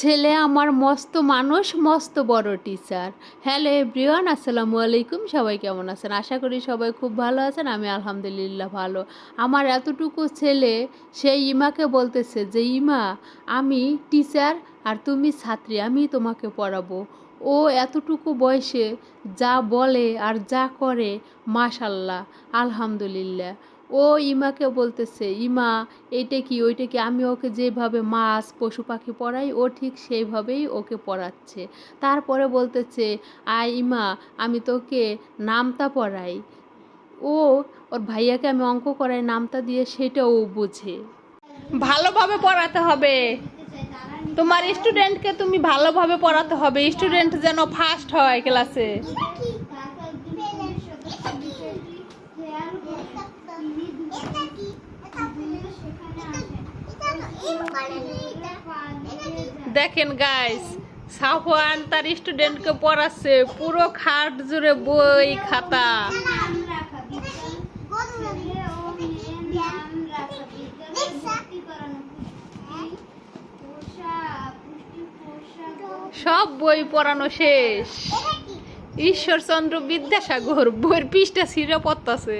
ছেলে আমার মস্ত মানুষ, মস্ত বড় টিচার হ্যালো এভরিওয়ান আসসালামু আলাইকুম। সবাই কেমন আছেন? আশা করি সবাই খুব ভালো আছেন, আমি আলহামদুলিল্লাহ ভালো। আমার এতটুকু ছেলে সেই ইমাকে বলতেছে যে, ইমা, আমি টিচার আর তুমি ছাত্রী আমি তোমাকে পড়াবো। ও এতটুকু বয়সে যা বলে আর যা করে, মাশাল্লাহ, আলহামদুলিল্লাহ। ও ইমাকে বলতেছে, ইমা, এইটা কি? ওইটা কি? আমি ওকে যেভাবে মাছ, পশু পাখি পড়াই, ও ঠিক সেইভাবেই ওকে পড়াচ্ছে। তারপরে বলতেছে, আয় ইমা, আমি তোকে নামতা পড়াই। ও, ওর ভাইয়াকে আমি অঙ্ক করাই, নামতা দিয়ে সেটা ও বোঝে। ভালোভাবে পড়াতে হবে। তোমার স্টুডেন্টকে তুমি ভালোভাবে পড়াতে হবে। স্টুডেন্ট যেন ফার্স্ট হয় ক্লাসে দেখেন গাইস সাফওয়ান তার স্টুডেন্টকে পড়াচ্ছে, পুরো খাট জুড়ে বই, খাতা। সব বই পড়ানো শেষ। ঈশ্বরচন্দ্র বিদ্যাসাগর বইয়ের পৃষ্ঠা ছিঁড়ে পড়তাছে।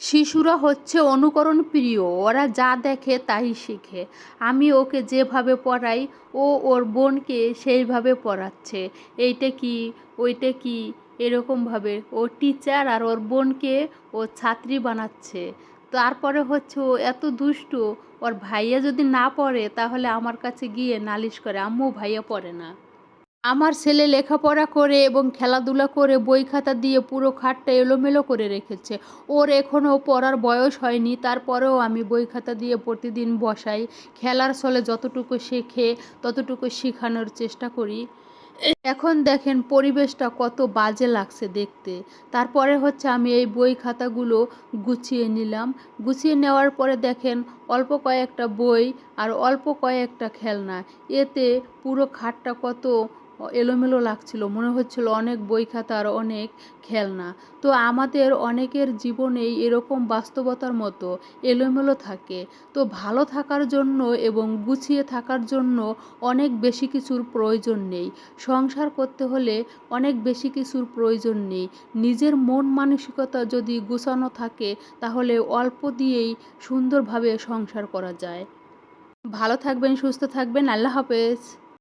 শিশুরা হচ্ছে অনুকরণ প্রিয়। ওরা যা দেখে তাই শিখে। আমি ওকে যেভাবে পড়াই ও ওর বোনকে সেইভাবে পড়াচ্ছে। এইটা কি ওইটা কি? এরকমভাবে ও টিচার আর ওর বোনকে ও ছাত্রী বানাচ্ছে। তারপরে হচ্ছে ও এত দুষ্টু, ওর ভাইয়া যদি না পড়ে তাহলে আমার কাছে গিয়ে নালিশ করে, আম্মু, ভাইয়া পড়ে না। আমার ছেলে লেখাপড়া করে এবং খেলাধুলা করে বই খাতা দিয়ে পুরো খাটটা এলোমেলো করে রেখেছে। ওর এখনও পড়ার বয়স হয়নি, তারপরেও আমি বই খাতা দিয়ে প্রতিদিন বসাই। খেলার ছলে যতটুকু শেখে, ততটুকু শেখানোর চেষ্টা করি। এখন দেখেন পরিবেশটা কত বাজে লাগছে দেখতে। তারপরে হচ্ছে আমি এই বই খাতাগুলো গুছিয়ে নিলাম। গুছিয়ে নেওয়ার পরে দেখেন অল্প কয়েকটা বই আর অল্প কয়েকটা খেলনা। এতে পুরো খাটটা কত এলোমেলো লাগছিল, মনে হচ্ছিল অনেক বই খাতা আর অনেক খেলনা। তো আমাদের অনেকের জীবনেই এরকম বাস্তবতার মতো এলোমেলো থাকে। তো ভালো থাকার জন্য এবং গুছিয়ে থাকার জন্য অনেক বেশি কিছুর প্রয়োজন নেই। সংসার করতে হলে অনেক বেশি কিছুর প্রয়োজন নেই। নিজের মন মানসিকতা যদি গুছানো থাকে, তাহলে অল্প দিয়েই সুন্দরভাবে সংসার করা যায়। ভালো থাকবেন, সুস্থ থাকবেন, আল্লাহ হাফেজ।